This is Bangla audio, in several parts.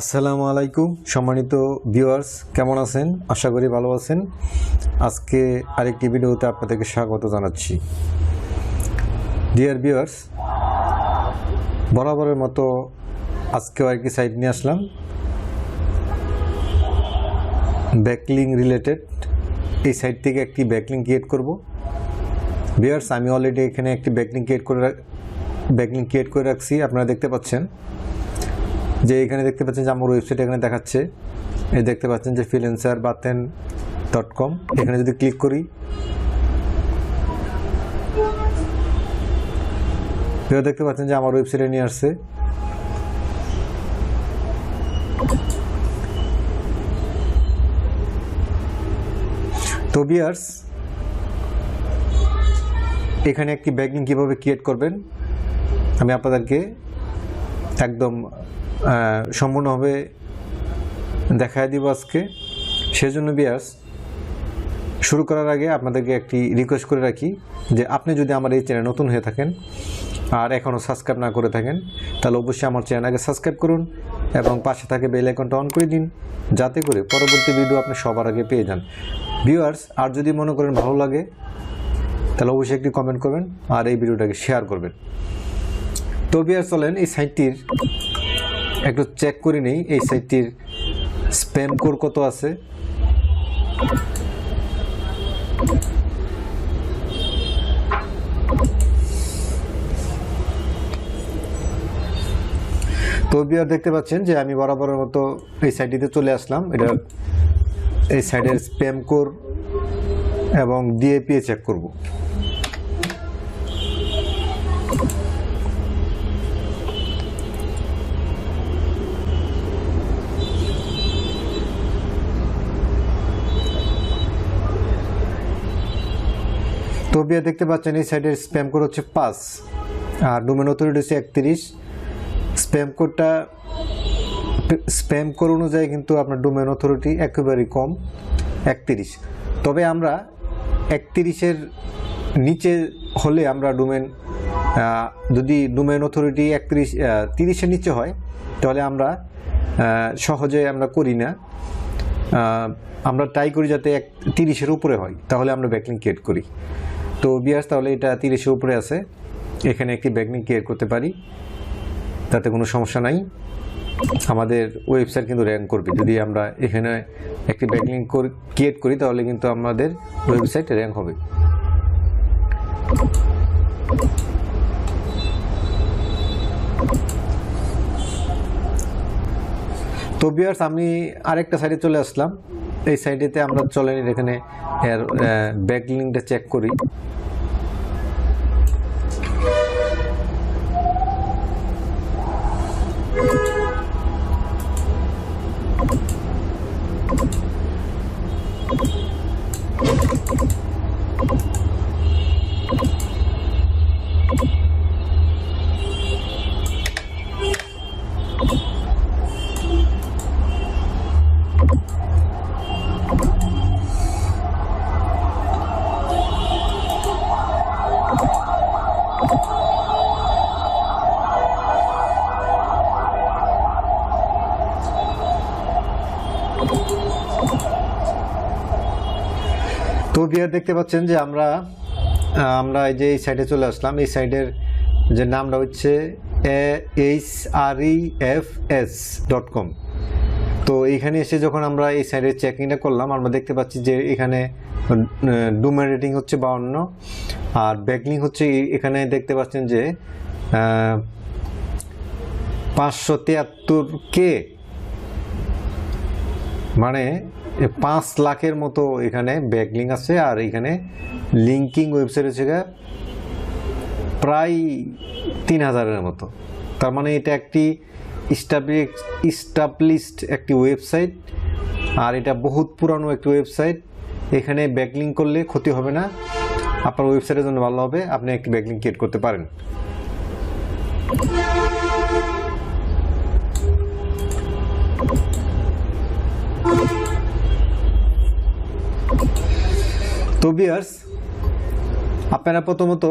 আসসালামু আলাইকুম, সম্মানিত ভিউয়ার্স কেমন আছেন? আশা করি ভালো আছেন। আজকে আরেকটি ভিডিওতে আপনাদেরকে স্বাগত জানাচ্ছি। ডিয়ার ভিউয়ার্স বরাবরের মতো আজকেও আরেকটি সাইট নিয়ে আসলাম। ব্যাকলিং রিলেটেড এই সাইট থেকে একটি ব্যাকলিং ক্রিয়েট করব। ভিউয়ার্স আমি অলরেডি এখানে একটি ব্যাকলিং ক্রিয়েট করে ব্যাকলিং ক্রিয়েট করে রাখছি, আপনারা দেখতে পাচ্ছেন। যে এখানে দেখতে পাচ্ছেন যে আমার ওয়েবসাইট এখানে দেখাচ্ছে, এই দেখতে পাচ্ছেন যে ফ্রিল্যান্সার বাতেন ডট কম এখানে যদি ক্লিক করি, এবার দেখতে পাচ্ছেন যে আমার ওয়েবসাইটে নিয়ে আসছে। তো বিয়ার্স এখানে একটি ব্যাগিং কীভাবে ক্রিয়েট করবেন, আমি আপনাদেরকে একদম সম্পূর্ণভাবে দেখায় দিব আজকে। সেজন্য বিয়ার্স, শুরু করার আগে আপনাদেরকে একটি রিকোয়েস্ট করে রাখি যে আপনি যদি আমার এই চ্যানেল নতুন হয়ে থাকেন আর এখনও সাবস্ক্রাইব না করে থাকেন, তাহলে অবশ্যই আমার চ্যানেলকে সাবস্ক্রাইব করুন এবং পাশে থাকে বেল আইকনটা অন করে দিন, যাতে করে পরবর্তী ভিডিও আপনি সবার আগে পেয়ে যান। ভিউয়ার্স আর যদি মনে করেন ভালো লাগে, তাহলে অবশ্যই একটি কমেন্ট করবেন আর এই ভিডিওটাকে শেয়ার করবেন। তো বিয়ার চলেন এই সাইটটির একটু চেক করে নেই, এই সাইটটির স্প্যাম কোর কত আছে? তো বিয়ার দেখতে পাচ্ছেন যে আমি বরাবরের মতো এই সাইটটিতে চলে আসলাম। এটা এই সাইডের স্প্যাম কোর এবং ডিএপিএ চেক করব। তো বিয়া দেখতে পাচ্ছেন, এই সাইডের স্প্যাম কোড হচ্ছে পাঁচ। আর ডোমেন অথরিটি হচ্ছে একত্রিশ। স্প্যাম কোডটা, স্প্যাম কোড অনুযায়ী কিন্তু আপনার ডোমেন অথরিটি একেবারেই কম, একত্রিশ। তবে আমরা একত্রিশের নিচে হলে আমরা ডোমেন যদি ডোমেন অথরিটি একত্রিশ তিরিশের নিচে হয়, তাহলে আমরা সহজে আমরা করি না। আমরা ট্রাই করি যাতে এক, তিরিশের উপরে হয়, তাহলে আমরা ব্যাকলিং ক্রিয়েট করি। তো বিয়ার্স, তাহলে এটা তিরিশের উপরে আছে। এখানে একটি ব্যাকলিং ক্রিয়েট করতে পারি। তাতে কোনো সমস্যা নাই। আমাদের ওয়েবসাইট কিন্তু র্যাঙ্ক করবে। যদি আমরা এখানে একটি ব্যাকলিং ক্রিয়েট করি তাহলে কিন্তু আমাদের ওয়েবসাইট র্যাঙ্ক হবে। তো বিয়ার্স, আমি আরেকটা সাইডে চলে আসলাম। এই সাইডেতে আমরা চলেন এখানে এর ব্যাকলিংটা চেক করি। তো বিয়ার দেখতে পাচ্ছেন যে আমরা আমরা এই যে এই সাইডে চলে আসলাম, এই সাইডের যে নামটা হচ্ছে H R E F S dot com তো এইখানে এসে যখন আমরা এই সাইডে চেকিংটা করলাম, আমরা দেখতে পাচ্ছি যে এখানে ডুমেন রেটিং হচ্ছে বাউন্ন, আর ব্যাকলিং হচ্ছে এখানে দেখতে পাচ্ছেন যে পাঁচশো তিয়াত্তর কে মানে পাঁচ লাখের মতো এখানে ব্যাকলিং আছে, আর এখানে লিঙ্কিং ওয়েবসাইট হচ্ছে প্রায় তিন হাজারের মতো। তার মানে এটা একটি ইস্টাবলিশড একটি ওয়েবসাইট, আর এটা বহুত পুরানো একটি ওয়েবসাইট। এখানে ব্যাকলিং করলে ক্ষতি হবে না, আপনার ওয়েবসাইটের জন্য ভালো হবে, আপনি একটি ব্যাকলিং ক্রিয়েট করতে পারেন। তো বিয়ার্স আপনারা প্রথমত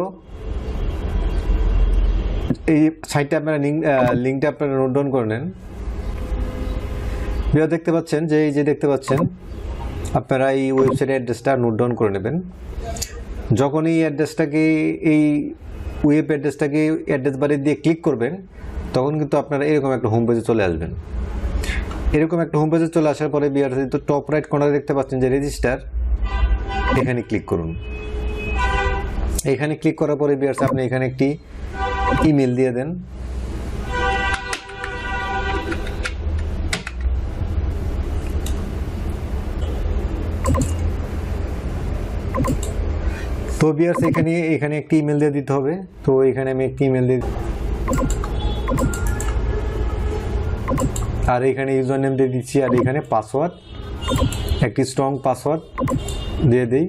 এই সাইটটা আপনারা লিঙ্ক লিঙ্কটা আপনারা নোট ডাউন করে নেন। বিয়া দেখতে পাচ্ছেন যে, এই যে দেখতে পাচ্ছেন, আপনারা এই ওয়েবসাইটের অ্যাড্রেসটা নোট ডাউন করে নেবেন। যখন এই অ্যাড্রেসটাকে এই ওয়েব অ্যাড্রেসটাকে অ্যাড্রেস বারে দিয়ে ক্লিক করবেন, তখন কিন্তু আপনারা এরকম একটা হোম পেজে চলে আসবেন। এরকম একটা হোম পেজে চলে আসার পরে বিআর তো টপ রাইট কর্নারে দেখতে পাচ্ছেন যে রেজিস্টার এখানে ক্লিক করুন। এখানে ক্লিক করার পরে বিআরস আপনি এখানে একটি ইমেল দিয়ে দেন। তো বিয়ার্স এখানে এখানে একটি ইমেল দিয়ে দিতে হবে। তো এখানে আমি একটি ইমেল দিয়ে আর এখানে ইউজার নেম দিয়ে দিচ্ছি, আর এখানে পাসওয়ার্ড একটি স্ট্রং পাসওয়ার্ড দিয়ে দিই।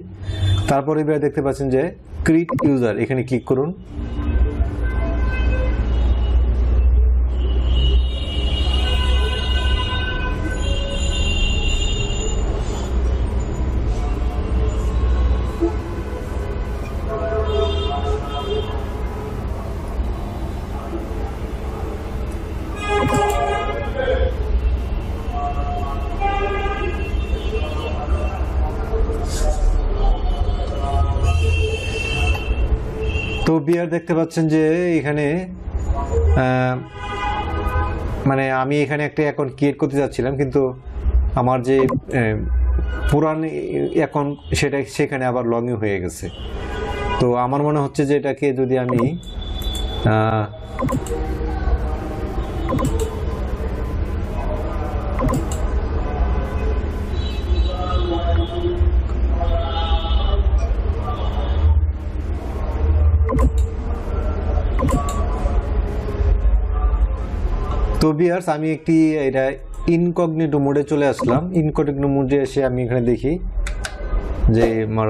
তারপরে এবার দেখতে পাচ্ছেন যে ক্রিট ইউজার এখানে ক্লিক করুন। বিয়ার দেখতে পাচ্ছেন যে এখানে মানে আমি এখানে একটা অ্যাকাউন্ট ক্রিয়েট করতে যাচ্ছিলাম, কিন্তু আমার যে পুরান অ্যাকাউন্ট সেটা সেখানে আবার ইন হয়ে গেছে। তো আমার মনে হচ্ছে যে এটাকে যদি আমি তো বিয়ার্স, আমি একটি, এটা ইনকগনিটো মোডে চলে আসলাম। ইনকগনিটো মোডে এসে আমি এখানে দেখি যে আমার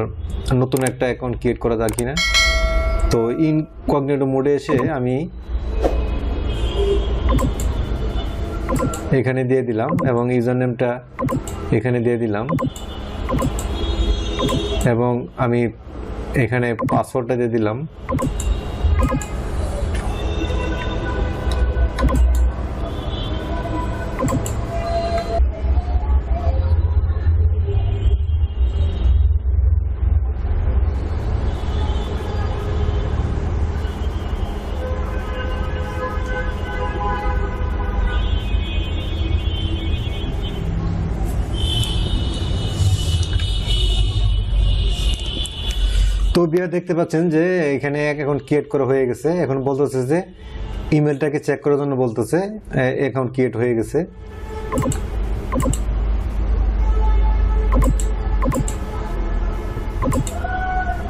নতুন একটা অ্যাকাউন্ট ক্রিয়েট করা যায় কিনা। তো ইনকগনিটো মোডে এসে আমি এখানে দিয়ে দিলাম এবং ইউজার নেমটা এখানে দিয়ে দিলাম এবং আমি এখানে পাসওয়ার্ডটা দিয়ে দিলাম। বিয়ার দেখতে পাচ্ছেন যে এখানে অ্যাকাউন্ট ক্রিয়েট করা হয়ে গেছে। এখন বলতেছে যে ইমেলটাকে চেক করার জন্য বলতেছে অ্যাকাউন্ট ক্রিয়েট হয়ে গেছে।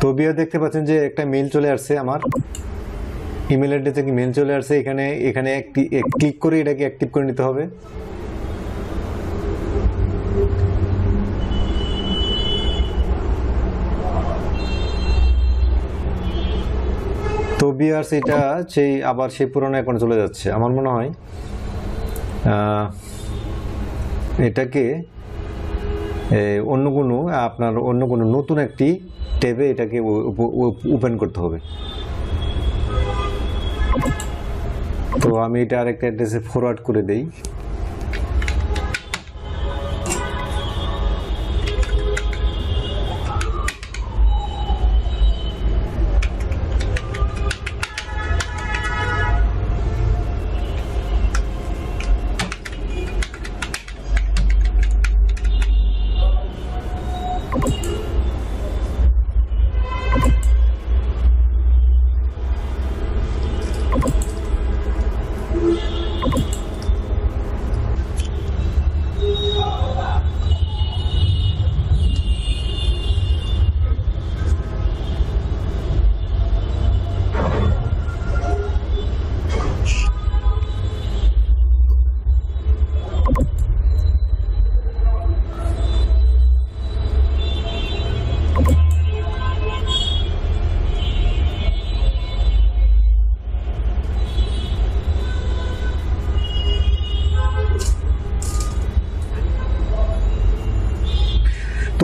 তো বিয়ার দেখতে পাচ্ছেন যে একটা মেইল চলে আসছে আমার। ইমেল অ্যাড্রেসে কি মেইল চলে আসছে? এখানে এখানে ক্লিক করে এটাকে অ্যাক্টিভ করে নিতে হবে। তো বিয়ার্স এটা সেই আবার সেই পুরনো এখন চলে যাচ্ছে। আমার মনে হয় এটাকে অন্য কোনো, আপনার অন্য কোনো নতুন একটি ট্যাবে এটাকে ওপেন করতে হবে। তো আমি এটা আরেকটা অ্যাড্রেসে ফরওয়ার্ড করে দেই।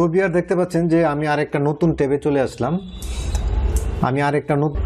তো বিয়ার দেখতে পাচ্ছেন যে আমি আরেকটা নতুন ট্যাবে চলে আসলাম। আমি আরেকটা নতুন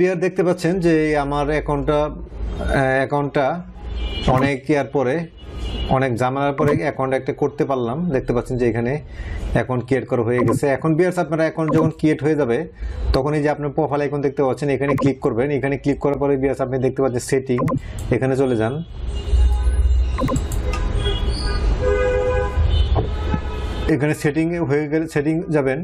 বিয়ার দেখতে পাচ্ছেন যে আমার অ্যাকাউন্টটা অ্যাকাউন্টটা অনেক ইয়ার পরে, অনেক জামানার পরে অ্যাকাউন্ট একটা করতে পারলাম। দেখতে পাচ্ছেন যে এখানে অ্যাকাউন্ট ক্রিয়েট করা হয়ে গেছে। এখন বিয়ার্স আপনারা অ্যাকাউন্ট যখন ক্রিয়েট হয়ে যাবে, তখন এই যে আপনার প্রোফাইল আইকন দেখতে পাচ্ছেন, এখানে ক্লিক করবেন। এখানে ক্লিক করার পরে বিয়ার্স আপনি দেখতে পাচ্ছেন সেটিং এখানে চলে যান। এখানে সেটিং হয়ে গেলে সেটিং যাবেন।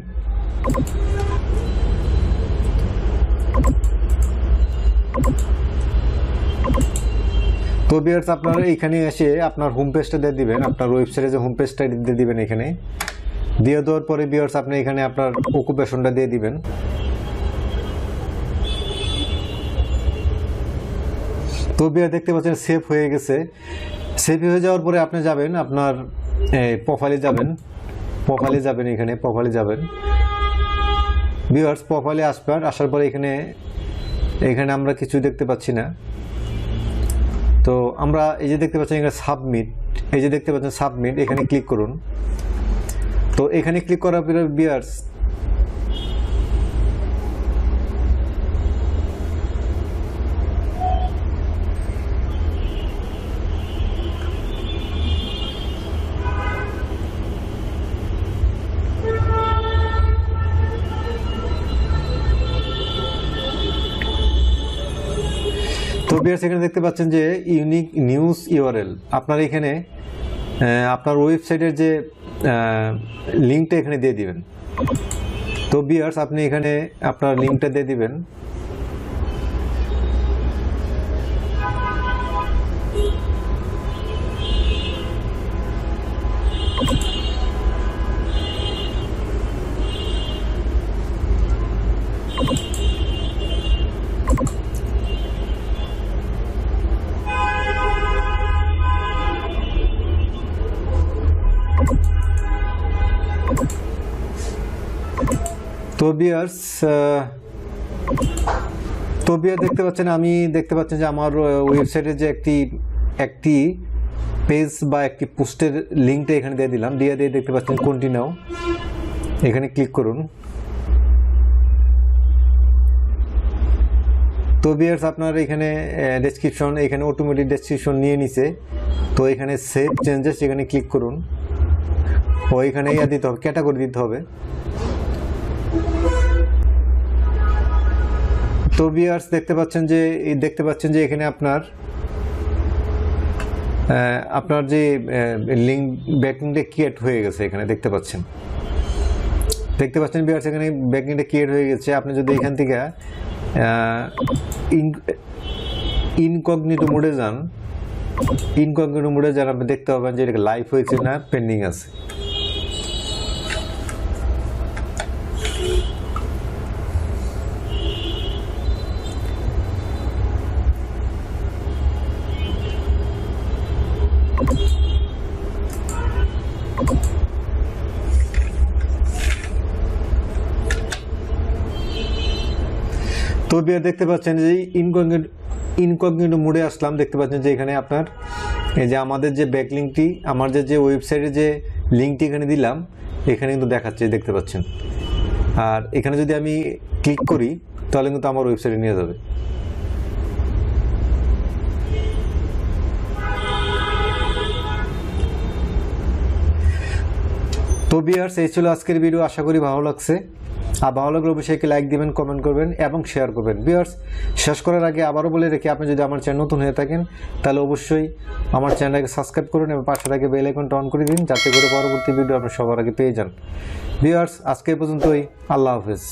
তো বিয়ার্স আপনারা এইখানে এসে আপনার হোম পেজটা দিয়ে দিবেন। আপনার ওয়েবসাইটে যে হোম পেজটা দিয়ে দিবেন এখানে। দিয়ে দেওয়ার পরে বিয়ার্স আপনি এখানে আপনার অকুপেশনটা দিয়ে দিবেন। তো বিয়ার দেখতে পাচ্ছেন সেভ হয়ে গেছে। সেভ হয়ে যাওয়ার পরে আপনি যাবেন, আপনার প্রোফাইলে যাবেন। প্রোফাইলে যাবেন এখানে প্রোফাইলে যাবেন। বিয়ার্স প্রোফাইলে আসবেন আসার পরে এখানে এখানে আমরা কিছু দেখতে পাচ্ছি না। তো আমরা এই যে দেখতে পাচ্ছি এখানে সাবমিট এই যে দেখতে পাচ্ছেন সাবমিট এখানে ক্লিক করুন। তো এখানে ক্লিক করার পরে বিয়ার্স তো এখানে দেখতে পাচ্ছেন যে ইউনিক নিউজ ইউআরএল আপনার এখানে আপনার ওয়েবসাইটের যে লিঙ্কটা এখানে দিয়ে দিবেন। তো বিয়ার্স আপনি এখানে আপনার লিঙ্কটা দিয়ে দিবেন। তো বিয়ার্স দেখতে পাচ্ছেন, আমি দেখতে পাচ্ছেন যে আমার ওয়েবসাইটে যে একটি একটি পেজ বা একটি পোস্টের লিঙ্কটা এখানে দিয়ে দিলাম, দিয়ে দিয়ে দেখতে পাচ্ছেন কন্টিনিউ এখানে ক্লিক করুন। তো বিয়ার্স আপনার এখানে ডেসক্রিপশন এখানে অটোমেটিক ডেসক্রিপশন নিয়ে নিছে। তো এখানে সেভ চেঞ্জেস এখানে ক্লিক করুন। ও এখানে ইয়া দিতে হবে ক্যাটাগরি দিতে হবে। তো ভিউয়ার্স দেখতে পাচ্ছেন যে দেখতে পাচ্ছেন যে এখানে আপনার আপনার যে লিঙ্ক ব্যাকিংটা ক্রিয়েট হয়ে গেছে এখানে, দেখতে পাচ্ছেন। দেখতে পাচ্ছেন ভিউয়ার্স এখানে ব্যাকিংটা ক্রিয়েট হয়ে গেছে। আপনি যদি এখান থেকে ইনকগনিটো মোডে যান ইনকগনিটো মোডে যান, আপনি দেখতে পাবেন যে এটা লাইভ হয়েছে না পেন্ডিং আছে। তো বিয়ার দেখতে পাচ্ছেন যে ইনকগনিটো ইনকগনিটো মোডে আসলাম, দেখতে পাচ্ছেন যে এখানে আপনার এই যে আমাদের যে ব্যাক লিঙ্কটি আমার যে যে ওয়েবসাইটে যে লিঙ্কটি এখানে দিলাম, এখানে কিন্তু দেখাচ্ছে, দেখতে পাচ্ছেন। আর এখানে যদি আমি ক্লিক করি, তাহলে কিন্তু আমার ওয়েবসাইটে নিয়ে যাবে। তো বিয়ার্স এই ছিল আজকের ভিডিও আশা করি ভালো লাগছে। আর ভালো লাগলে অবশ্যই লাইক দিবেন কমেন্ট করবেন এবং শেয়ার করবেন। বিয়ার্স শেষ করার আগে আবারও বলে রেখে, আপনি যদি আমার চ্যানেল নতুন হয়ে থাকেন, তাহলে অবশ্যই আমার চ্যানেলটাকে সাবস্ক্রাইব করুন এবং পাশে থাকে বেল আইকনটা অন করে দিন, যাতে করে পরবর্তী ভিডিও আপনি সবার আগে পেয়ে যান। বিয়ার্স আজকে পর্যন্তই। আল্লাহ হাফেজ।